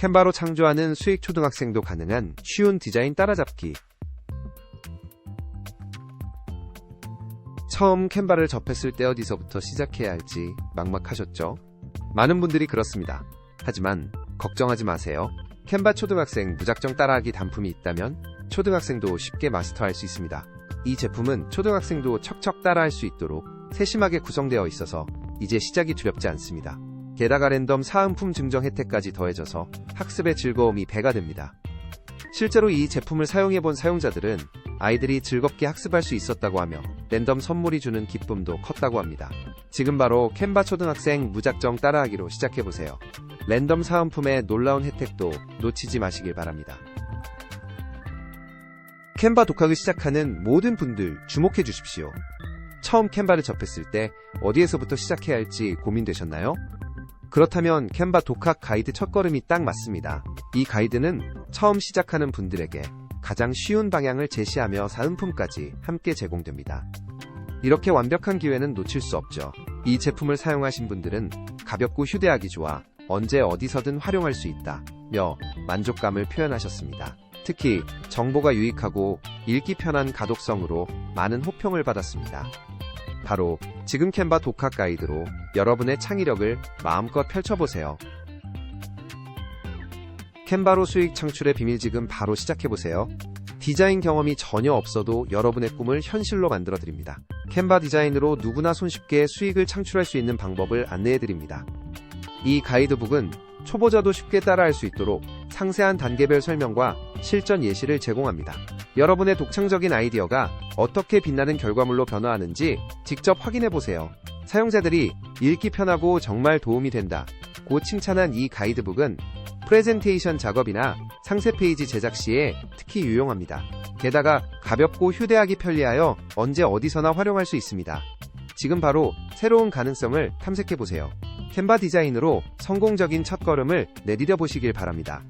캔바로 창조하는 수익 초등학생도 가능한 쉬운 디자인 따라잡기. 처음 캔바를 접했을 때 어디서부터 시작해야 할지 막막하셨죠? 많은 분들이 그렇습니다. 하지만 걱정하지 마세요. 캔바 초등학생 무작정 따라하기 단품이 있다면 초등학생도 쉽게 마스터할 수 있습니다. 이 제품은 초등학생도 척척 따라할 수 있도록 세심하게 구성되어 있어서 이제 시작이 두렵지 않습니다. 게다가 랜덤 사은품 증정 혜택까지 더해져서 학습의 즐거움이 배가 됩니다. 실제로 이 제품을 사용해본 사용자들은 아이들이 즐겁게 학습할 수 있었다고 하며 랜덤 선물이 주는 기쁨도 컸다고 합니다. 지금 바로 캔바 초등학생 무작정 따라하기로 시작해보세요. 랜덤 사은품의 놀라운 혜택도 놓치지 마시길 바랍니다. 캔바 독학을 시작하는 모든 분들 주목해 주십시오. 처음 캔바를 접했을 때 어디에서부터 시작해야 할지 고민되셨나요? 그렇다면 캔바 독학 가이드 첫걸음이 딱 맞습니다. 이 가이드는 처음 시작하는 분들에게 가장 쉬운 방향을 제시하며 사은품까지 함께 제공됩니다. 이렇게 완벽한 기회는 놓칠 수 없죠. 이 제품을 사용하신 분들은 가볍고 휴대하기 좋아 언제 어디서든 활용할 수 있다며 만족감을 표현하셨습니다. 특히 정보가 유익하고 읽기 편한 가독성으로 많은 호평을 받았습니다. 바로 지금 캔바 독학 가이드로 여러분의 창의력을 마음껏 펼쳐보세요. 캔바로 수익 창출의 비밀 지금 바로 시작해보세요. 디자인 경험이 전혀 없어도 여러분의 꿈을 현실로 만들어드립니다. 캔바 디자인으로 누구나 손쉽게 수익을 창출할 수 있는 방법을 안내해드립니다. 이 가이드북은 초보자도 쉽게 따라할 수 있도록 상세한 단계별 설명과 실전 예시를 제공합니다. 여러분의 독창적인 아이디어가 어떻게 빛나는 결과물로 변화하는지 직접 확인해보세요. 사용자들이 읽기 편하고 정말 도움이 된다. 고 칭찬한 이 가이드북은 프레젠테이션 작업이나 상세 페이지 제작 시에 특히 유용합니다. 게다가 가볍고 휴대하기 편리하여 언제 어디서나 활용할 수 있습니다. 지금 바로 새로운 가능성을 탐색해보세요. 캔바 디자인으로 성공적인 첫걸음을 내디뎌 보시길 바랍니다.